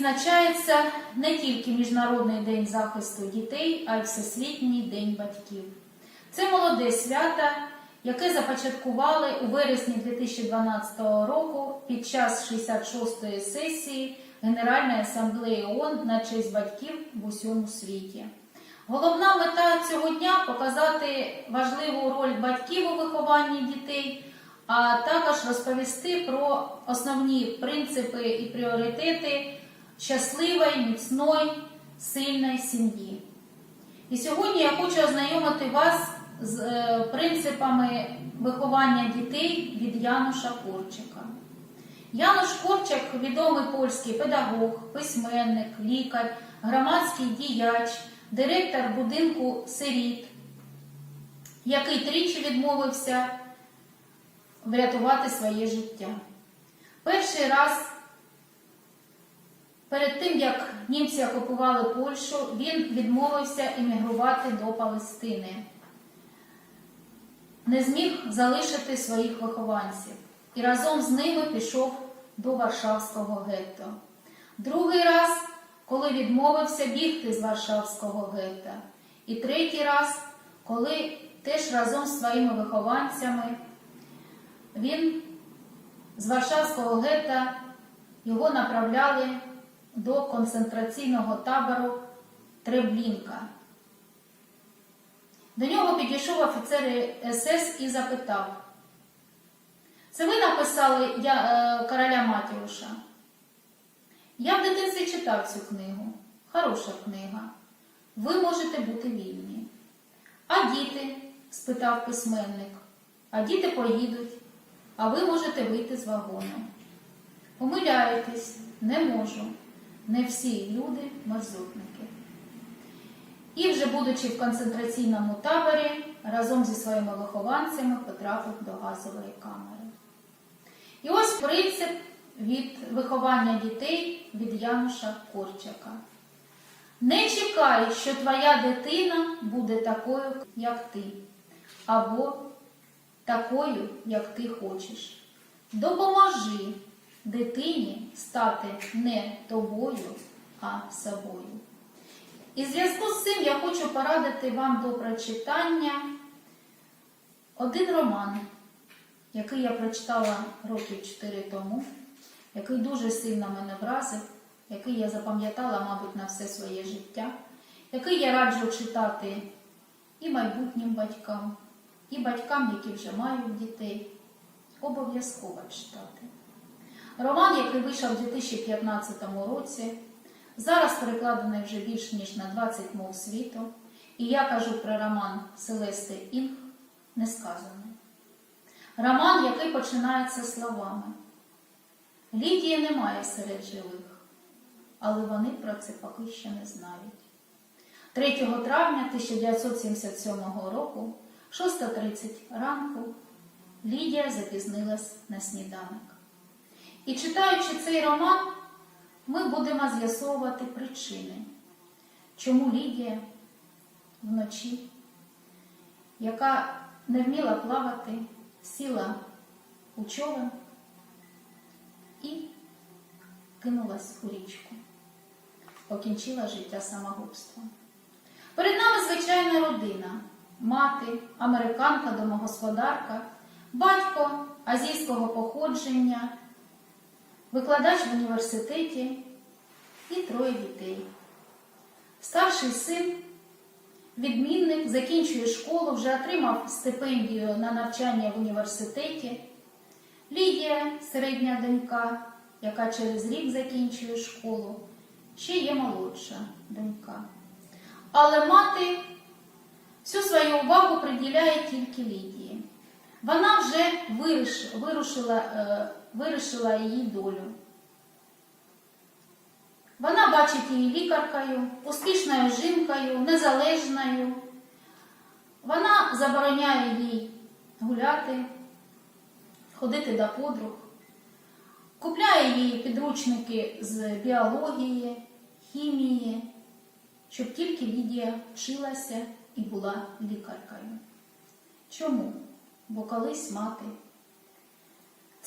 відзначається не тільки Міжнародний день захисту дітей, а й Всесвітній день батьків. Це молоде свято, яке започаткували у вересні 2012 року під час 66-ї сесії Генеральної асамблеї ООН на честь батьків в усьому світі. Головна мета цього дня показати важливу роль батьків у вихованні дітей, а також розповісти про основні принципи і пріоритети щасливої, міцної, сильної сім'ї. І сьогодні я хочу ознайомити вас з е, принципами виховання дітей від Януша Корчика. Януш Корчак відомий польський педагог, письменник, лікар, громадський діяч, директор будинку сиріт, який тричі відмовився врятувати своє життя. Перший раз перед тим, як німці окупували Польщу, він відмовився іммігрувати до Палестини. Не зміг залишити своїх вихованців і разом з ними пішов до Варшавського гетто. Другий раз, коли відмовився бігти з Варшавського гетто. І третій раз, коли теж разом з своїми вихованцями він з Варшавського гетто його направляли до концентраційного табору Треблінка. До нього підійшов офіцер СС і запитав: Це ви написали я, е, короля Матіуша? Я в дитинстві читав цю книгу. Хороша книга. Ви можете бути вільні. А діти? спитав письменник. А діти поїдуть, а ви можете вийти з вагону. Помиляєтесь, не можу. Не всі люди мерзотники. І вже будучи в концентраційному таборі, разом зі своїми вихованцями потрапив до газової камери. І ось принцип від виховання дітей від Януша Корчака. Не чекай, що твоя дитина буде такою, як ти, або такою, як ти хочеш. Допоможи дитині стати не тобою, а собою. І в зв'язку з цим я хочу порадити вам до прочитання один роман, який я прочитала років 4 тому, який дуже сильно мене вразив, який я запам'ятала, мабуть, на все своє життя, який я раджу читати і майбутнім батькам, і батькам, які вже мають дітей. Обов'язково читати. Роман, який вийшов у 2015 році, зараз перекладений вже більш ніж на 20 мов світу. І я кажу про роман Селести Інг несказаний. Роман, який починається словами. Лідії немає серед живих, але вони про це поки що не знають. 3 травня 1977 року, 6.30 ранку, Лідія запізнилась на сніданок. І читаючи цей роман, ми будемо з'ясовувати причини, чому Лідія вночі, яка не вміла плавати, сіла у човен і кинулась у річку, покінчила життя самогубством. Перед нами звичайна родина, мати, американка, домогосподарка, батько азійського походження викладач в університеті і троє дітей. Старший син, відмінник, закінчує школу, вже отримав стипендію на навчання в університеті. Лідія, середня донька, яка через рік закінчує школу, ще є молодша донька. Але мати всю свою увагу приділяє тільки Лідії. Вона вже вирушила, е, вирішила її долю. Вона бачить її лікаркою, успішною жінкою, незалежною. Вона забороняє їй гуляти, ходити до подруг, купляє їй підручники з біології, хімії, щоб тільки Лідія вчилася і була лікаркою. Чому? Бо колись мати.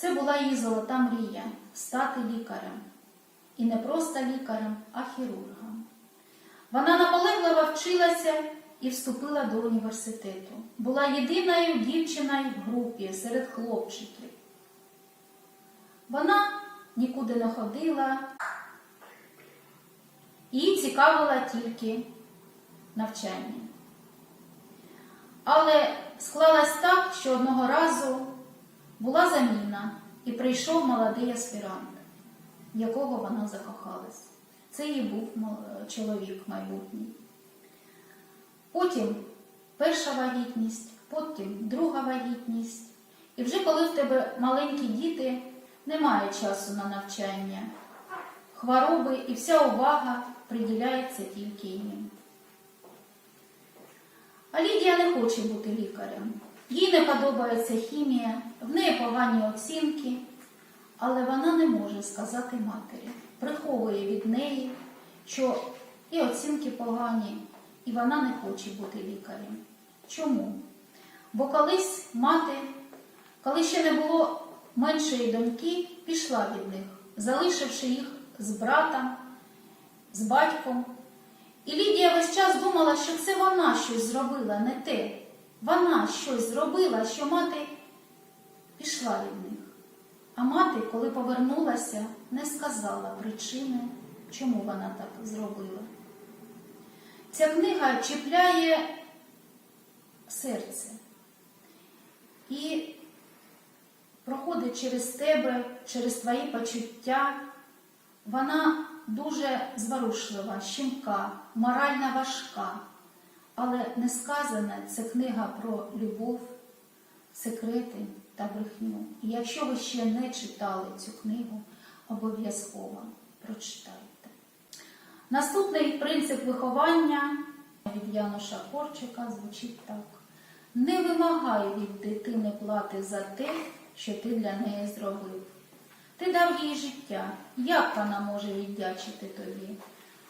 Це була її золота мрія стати лікарем. і не просто лікарем, а хірургом. Вона наполегливо вчилася і вступила до університету. Була єдиною дівчиною в групі серед хлопчиків. Вона нікуди не ходила, її цікавила тільки навчання. Але склалось так, що одного разу була заміна і прийшов молодий аспірант, якого вона закохалась. Це її був чоловік майбутній. Потім перша вагітність, потім друга вагітність. І вже коли в тебе маленькі діти, немає часу на навчання, хвороби і вся увага приділяється тільки їм. А Лідія не хоче бути лікарем. Їй не подобається хімія, в неї погані оцінки, але вона не може сказати матері, приховує від неї, що і оцінки погані, і вона не хоче бути лікарем. Чому? Бо колись мати, коли ще не було меншої доньки, пішла від них, залишивши їх з братом, з батьком. І Лідія весь час думала, що це вона щось зробила, не те. Вона щось зробила, що мати пішла від них. А мати, коли повернулася, не сказала причини, чому вона так зробила. Ця книга чіпляє серце і проходить через тебе, через твої почуття. Вона дуже зворушлива, щемка, морально важка. Але не сказане це книга про любов, секрети та брехню. І якщо ви ще не читали цю книгу, обов'язково прочитайте. Наступний принцип виховання від Януша Корчика звучить так: не вимагай від дитини плати за те, що ти для неї зробив. Ти дав їй життя. Як вона може віддячити тобі?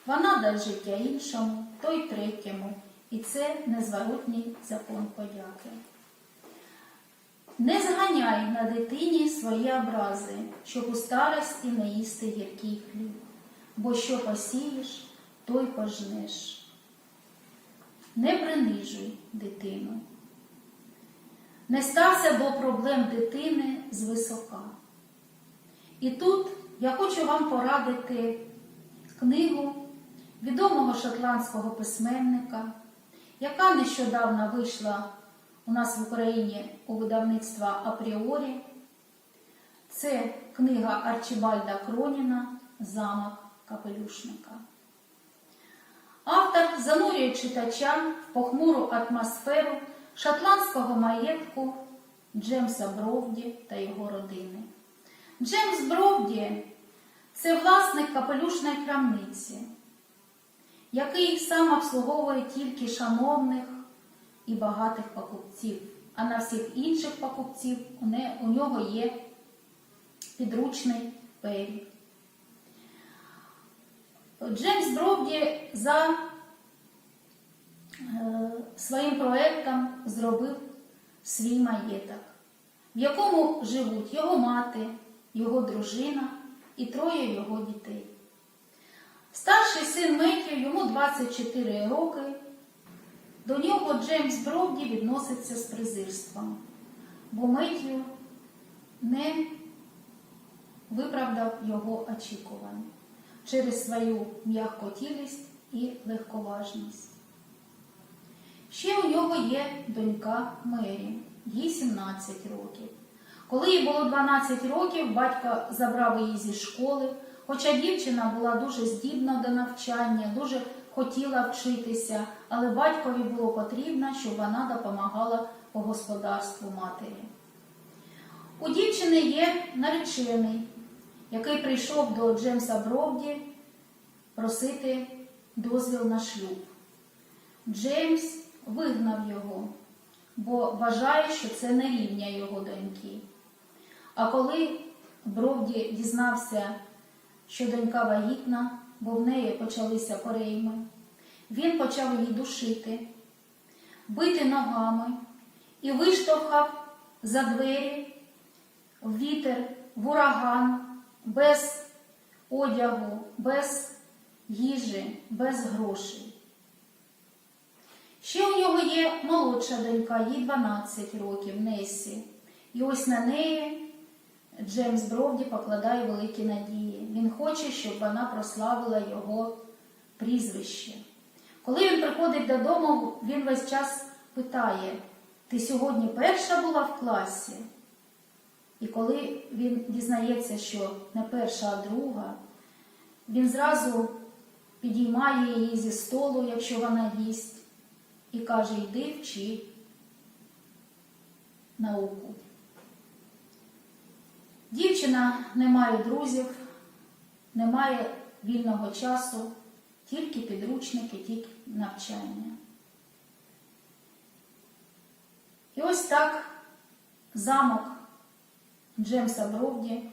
Вона дасть життя іншому, той третьому, і це незворотній закон подяки. Не зганяй на дитині свої образи, щоб у старості не їсти гіркий хліб, бо що посієш, той пожнеш. Не принижуй дитину. Не стався до проблем дитини звисока. І тут я хочу вам порадити книгу відомого шотландського письменника, яка нещодавно вийшла у нас в Україні у видавництва Апріорі. Це книга Арчибальда Кроніна Замок капелюшника. Автор занурює читача в похмуру атмосферу шотландського маєтку Джемса Бровді та його родини. Джеймс Бровді це власник капелюшної крамниці, який сам обслуговує тільки шановних і багатих покупців, а на всіх інших покупців у нього є підручний перелік. Джеймс Бровді за е, своїм проектом зробив свій маєток, в якому живуть його мати, його дружина і троє його дітей. Старший син Меттю, йому 24 роки. До нього Джеймс Бровді відноситься з презирством, бо Меттю не виправдав його очікувань через свою м'якотілість і легковажність. Ще у нього є донька Мері, їй 17 років. Коли їй було 12 років, батько забрав її зі школи, хоча дівчина була дуже здібна до навчання, дуже хотіла вчитися, але батькові було потрібно, щоб вона допомагала по господарству матері. У дівчини є наречений, який прийшов до Джемса Бровді просити дозвіл на шлюб. Джеймс вигнав його, бо вважає, що це не рівня його доньки. А коли Бровді дізнався, що донька вагітна, бо в неї почалися перейми, він почав її душити, бити ногами і виштовхав за двері в вітер, в ураган, без одягу, без їжі, без грошей. Ще у нього є молодша донька, їй 12 років, Несі. І ось на неї Джеймс Бровді покладає великі надії. Він хоче, щоб вона прославила його прізвище. Коли він приходить додому, він весь час питає: Ти сьогодні перша була в класі? І коли він дізнається, що не перша, а друга, він зразу підіймає її зі столу, якщо вона їсть, і каже: Йди вчи науку. Дівчина не має друзів, не має вільного часу, тільки підручники, тільки навчання. І ось так замок Джемса Бровді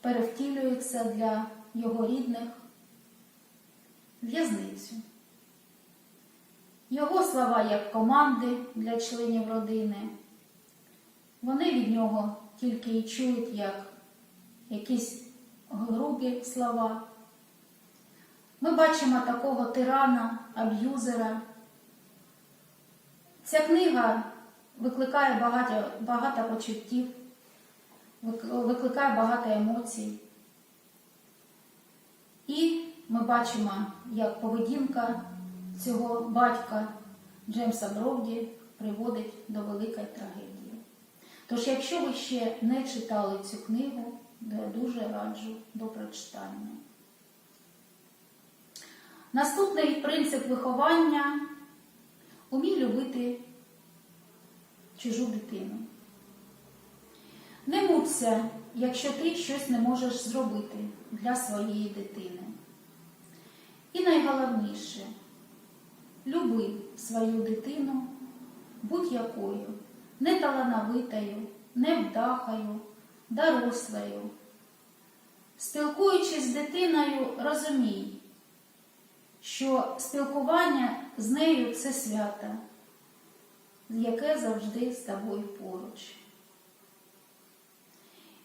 перевтілюється для його рідних в'язницю. Його слова як команди для членів родини. Вони від нього тільки і чують як якісь грубі слова. Ми бачимо такого тирана, аб'юзера. Ця книга викликає багато, багато почуттів, викликає багато емоцій. І ми бачимо, як поведінка цього батька Джеймса Бровді приводить до великої трагедії. Тож, якщо ви ще не читали цю книгу, я дуже раджу до прочитання. Наступний принцип виховання умій любити чужу дитину. Не муться, якщо ти щось не можеш зробити для своєї дитини. І найголовніше люби свою дитину будь-якою, не талановитою, не вдахою, дорослою. Спілкуючись з дитиною, розумій, що спілкування з нею це свято, яке завжди з тобою поруч.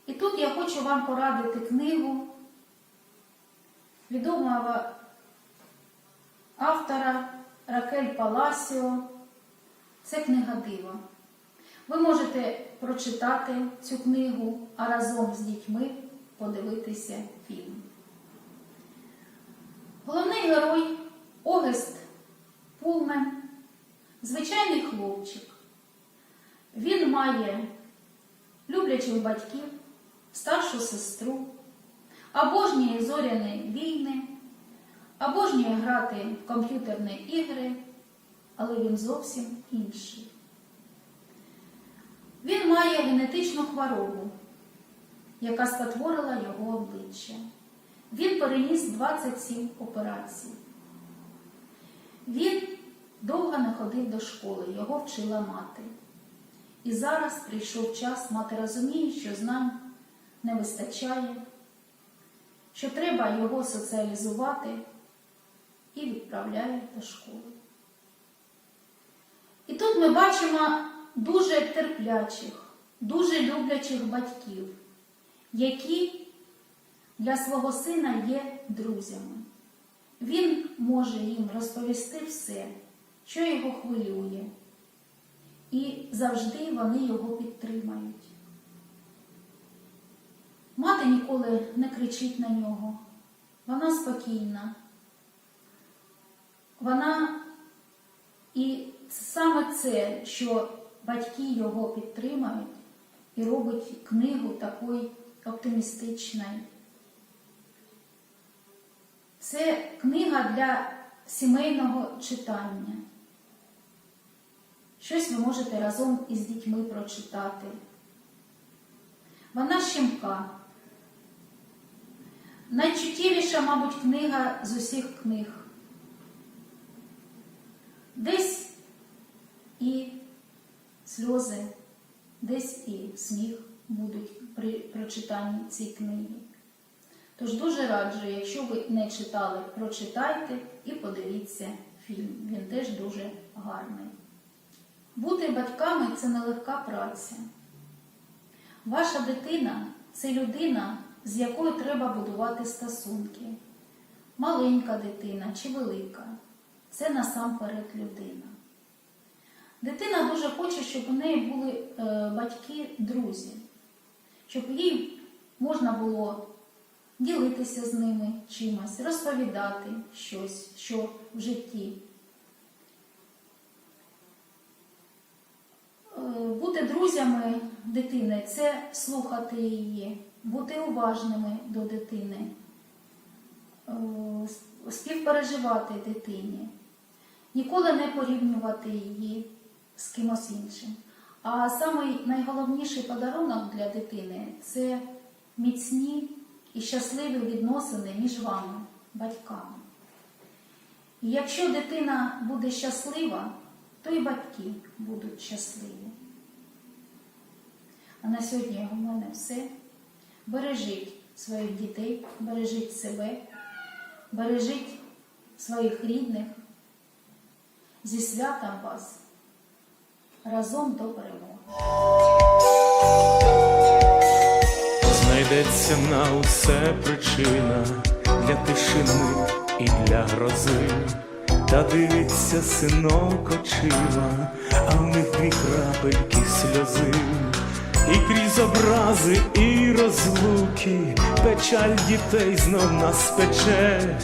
І тут я хочу вам порадити книгу відомого автора Ракель Паласіо. Це книга дива. Ви можете прочитати цю книгу, а разом з дітьми подивитися фільм. Головний герой Огест Пулмен, звичайний хлопчик. Він має люблячих батьків, старшу сестру, обожнює зоряні війни, обожнює грати в комп'ютерні ігри, але він зовсім інший. Він має генетичну хворобу, яка спотворила його обличчя. Він переніс 27 операцій. Він довго не ходив до школи, його вчила мати. І зараз прийшов час, мати розуміє, що знань не вистачає, що треба його соціалізувати і відправляє до школи. І тут ми бачимо дуже терплячих, дуже люблячих батьків, які для свого сина є друзями. Він може їм розповісти все, що його хвилює, і завжди вони його підтримають. Мати ніколи не кричить на нього, вона спокійна. Вона і саме це, що батьки його підтримають і робить книгу такою оптимістичною. Це книга для сімейного читання. Щось ви можете разом із дітьми прочитати. Вона щемка. Найчуттєвіша, мабуть, книга з усіх книг. Десь і сльози, десь і сміх будуть при прочитанні цієї книги. Тож дуже раджу, якщо ви не читали, прочитайте і подивіться фільм. Він теж дуже гарний. Бути батьками це нелегка праця. Ваша дитина це людина з якою треба будувати стосунки. Маленька дитина чи велика це насамперед людина. Дитина дуже хоче, щоб у неї були е, батьки, друзі, щоб їй можна було ділитися з ними чимось, розповідати щось, що в житті. Е, Бути друзями дитини це слухати її, бути уважними до дитини, е, співпереживати дитині, ніколи не порівнювати її з кимось іншим. А самий найголовніший подарунок для дитини це міцні і щасливі відносини між вами, батьками. І якщо дитина буде щаслива, то і батьки будуть щасливі. А на сьогодні у мене все. Бережіть своїх дітей, бережіть себе, бережіть своїх рідних. Зі святом вас разом до перемоги. Знайдеться на усе причина для тишини і для грози, та дивиться синок очима, а в них дві крапельки сльози, і крізь образи і розлуки, печаль дітей знов нас пече,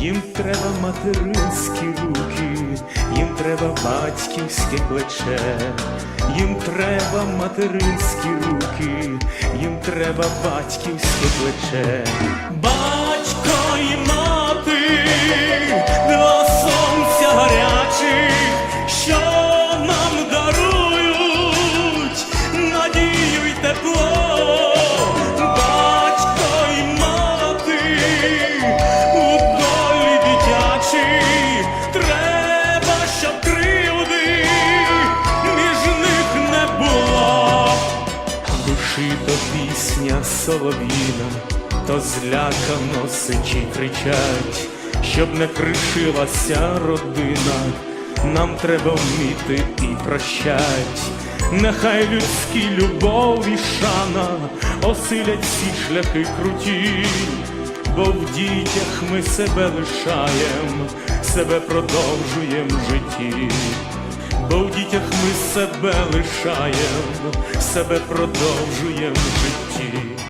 їм треба материнські руки, їм треба батьківське плече, їм треба материнські руки, їм треба батьківське плече. Батько і мати, Душі то пісня солов'їна, то злякано сичі кричать, щоб не кришилася родина, нам треба вміти і прощать. Нехай людські любов і шана осилять всі шляхи круті, бо в дітях ми себе лишаєм, себе продовжуєм в житті бо в дітях ми себе лишаєм, себе продовжуєм в житті.